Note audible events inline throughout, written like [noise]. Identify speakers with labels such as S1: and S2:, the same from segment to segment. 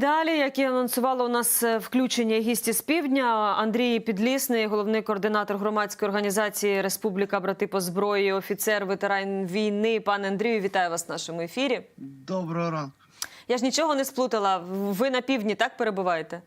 S1: Далі, як і анонсувало у нас е, включення гісті з півдня, Андрій Підлісний, головний координатор громадської організації Республіка Брати по зброї, офіцер, ветеран війни. Пане Андрію, вітаю вас в нашому ефірі.
S2: Доброго ранку.
S1: Я ж нічого не сплутала. Ви на півдні так перебуваєте?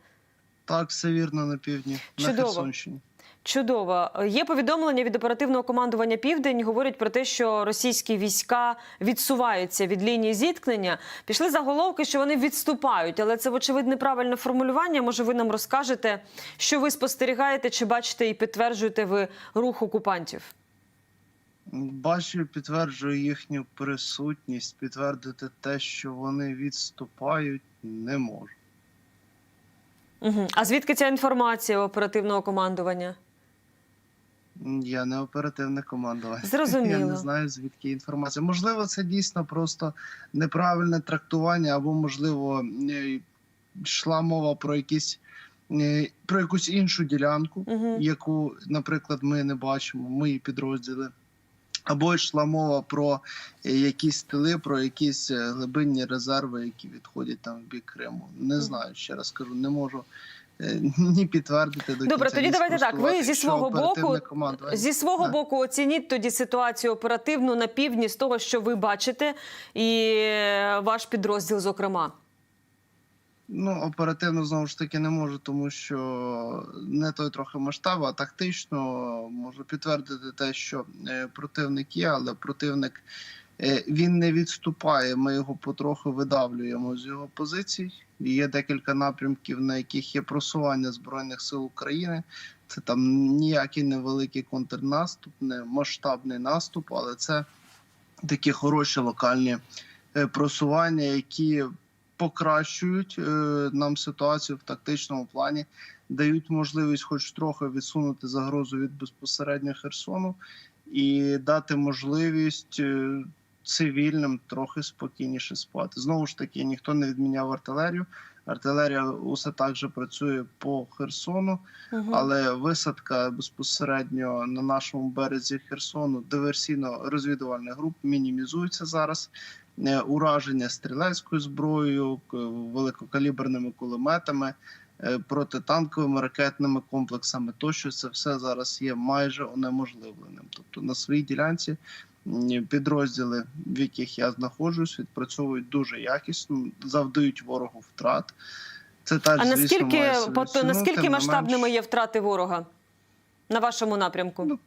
S2: Так, все вірно на півдні, на Херсонщині.
S1: Чудово. Є повідомлення від оперативного командування Південь. Говорять про те, що російські війська відсуваються від лінії зіткнення. Пішли заголовки, що вони відступають, але це вочевидь неправильне формулювання. Може, ви нам розкажете, що ви спостерігаєте, чи бачите і підтверджуєте ви рух окупантів?
S2: Бачу, підтверджую їхню присутність. Підтвердити те, що вони відступають, не можу.
S1: Угу. А звідки ця інформація оперативного командування?
S2: Я не оперативне командування.
S1: Зрозуміло. [laughs]
S2: Я не знаю, звідки інформація. Можливо, це дійсно просто неправильне трактування, або, можливо, е, йшла мова про якісь. е, Про якусь іншу ділянку,
S1: Угу.
S2: яку, наприклад, ми не бачимо, мої підрозділи. Або йшла мова про е, якісь тили, про якісь глибинні резерви, які відходять там в бік Криму. Не знаю, ще раз кажу, не можу [laughs] ні підтвердити до
S1: Добре, тоді давайте так. Ви зі свого боку- Зі свого
S2: Так.
S1: боку, оцініть тоді ситуацію оперативну на півдні з того, що ви бачите, і е, ваш підрозділ, зокрема.
S2: Ну, оперативно знову ж таки не можу, тому що не той трохи масштаб, а тактично можу підтвердити те, що е, противник є, але противник е, він не відступає. Ми його потроху видавлюємо з його позицій. Є декілька напрямків, на яких є просування збройних сил України. Це там ніякий невеликий контрнаступ, не масштабний наступ, але це такі хороші локальні е, просування, які покращують е, нам ситуацію в тактичному плані, дають можливість, хоч трохи відсунути загрозу від безпосередньо Херсону, і дати можливість е, цивільним трохи спокійніше спати. Знову ж таки, ніхто не відміняв артилерію. Артилерія усе так же працює по Херсону,
S1: Угу.
S2: але висадка безпосередньо на нашому березі Херсону диверсійно-розвідувальних груп мінімізується зараз. Е, Ураження стрілецькою зброєю, великокаліберними кулеметами, е, протитанковими ракетними комплексами. Тощо це все зараз є майже унеможливленим. Тобто на своїй ділянці підрозділи, в яких я знаходжусь, відпрацьовують дуже якісно, завдають ворогу втрат. Це теж,
S1: А
S2: звісно,
S1: наскільки, по- наскільки масштабними
S2: менш-
S1: є втрати ворога на вашому напрямку?
S2: Ну,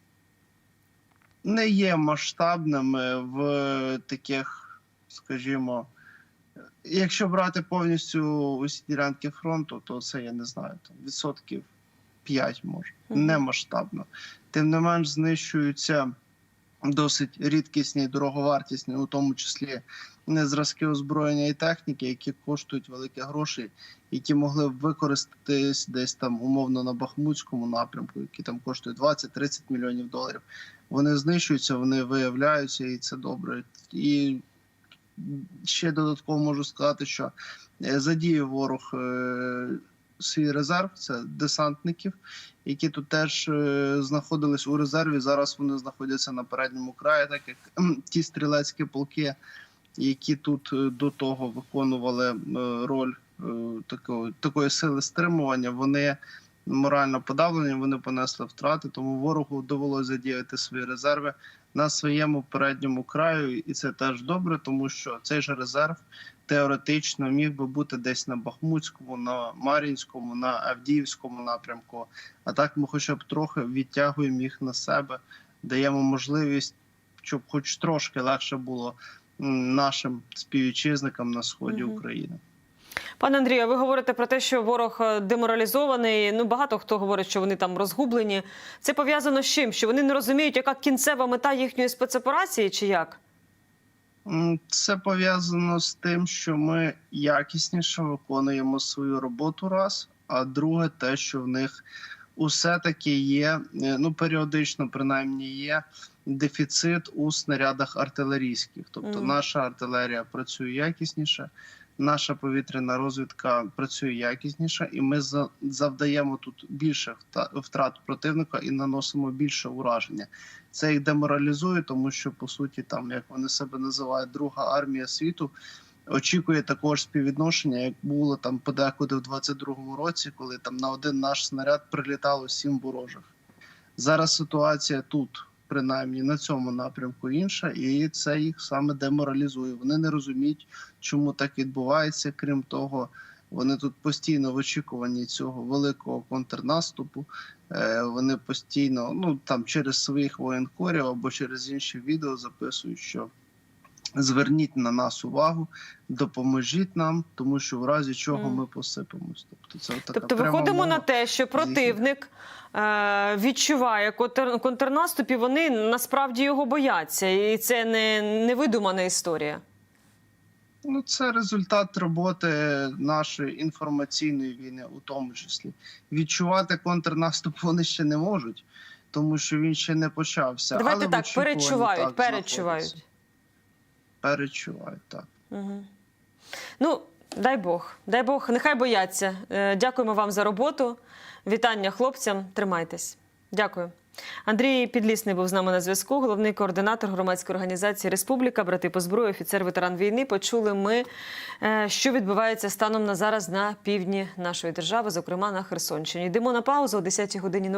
S2: не є масштабними в таких, скажімо, якщо брати повністю усі ділянки фронту, то це я не знаю, там відсотків 5 може.
S1: Мгм.
S2: Не масштабно. Тим не менш, знищуються досить рідкісні дороговартісні, у тому числі не зразки озброєння і техніки, які коштують великі гроші, які могли б використатись десь там умовно на Бахмутському напрямку, які там коштують 20-30 мільйонів доларів. Вони знищуються, вони виявляються, і це добре. І ще додатково можу сказати, що е, задіє ворог е, свій резерв, це десантників, які тут теж е, знаходились у резерві. Зараз вони знаходяться на передньому краї, так як ті стрілецькі полки, які тут е, до того виконували е, роль такої, такої сили стримування, вони морально подавлені, вони понесли втрати, тому ворогу довелося задіяти свої резерви на своєму передньому краю, і це теж добре, тому що цей же резерв теоретично міг би бути десь на Бахмутському, на Мар'їнському, на Авдіївському напрямку. А так ми хоча б трохи відтягуємо їх на себе, даємо можливість, щоб хоч трошки легше було нашим співвітчизникам на сході
S1: Мгм.
S2: України.
S1: Пане Андрію, ви говорите про те, що ворог е, деморалізований. Ну багато хто говорить, що вони там розгублені. Це пов'язано з чим? Що вони не розуміють, яка кінцева мета їхньої спецоперації, чи як?
S2: Це пов'язано з тим, що ми якісніше виконуємо свою роботу раз. А друге, те, що в них усе таки є, е, ну періодично принаймні є дефіцит у снарядах артилерійських. Тобто наша артилерія працює якісніше, наша повітряна розвідка працює якісніше, і ми завдаємо тут більше втрат противника і наносимо більше ураження. Це їх деморалізує, тому що по суті, там як вони себе називають, друга армія світу. очікує також співвідношення, як було там подекуди в 22-му році, коли там на один наш снаряд прилітало сім ворожих. Зараз ситуація тут, принаймні на цьому напрямку, інша, і це їх саме деморалізує. Вони не розуміють, чому так відбувається. Крім того, вони тут постійно в очікуванні цього великого контрнаступу. Е, Вони постійно, ну там через своїх воєнкорів або через інші відео записують, що зверніть на нас увагу, допоможіть нам, тому що в разі чого ми посипемось. Тобто, це така
S1: Тобто виходимо
S2: мова.
S1: на те, що противник відчуває контрнаступ, і вони насправді його бояться, і це не, не видумана історія.
S2: Ну, це результат роботи нашої інформаційної війни, у тому числі. Відчувати контрнаступ вони ще не можуть, тому що він ще не почався.
S1: Давайте
S2: Але
S1: так, перечувають,
S2: так
S1: перечувають.
S2: знаходяться. Перечувають, так.
S1: Угу. Ну, дай Бог, дай Бог, нехай бояться. Е, Дякуємо вам за роботу. Вітання хлопцям. Тримайтесь. Дякую. Андрій Підлісний був з нами на зв'язку, головний координатор громадської організації Республіка, брати по зброї, офіцер ветеран війни. Почули ми, е, що відбувається станом на зараз на півдні нашої держави, зокрема на Херсонщині. Йдемо на паузу о 10-й годині.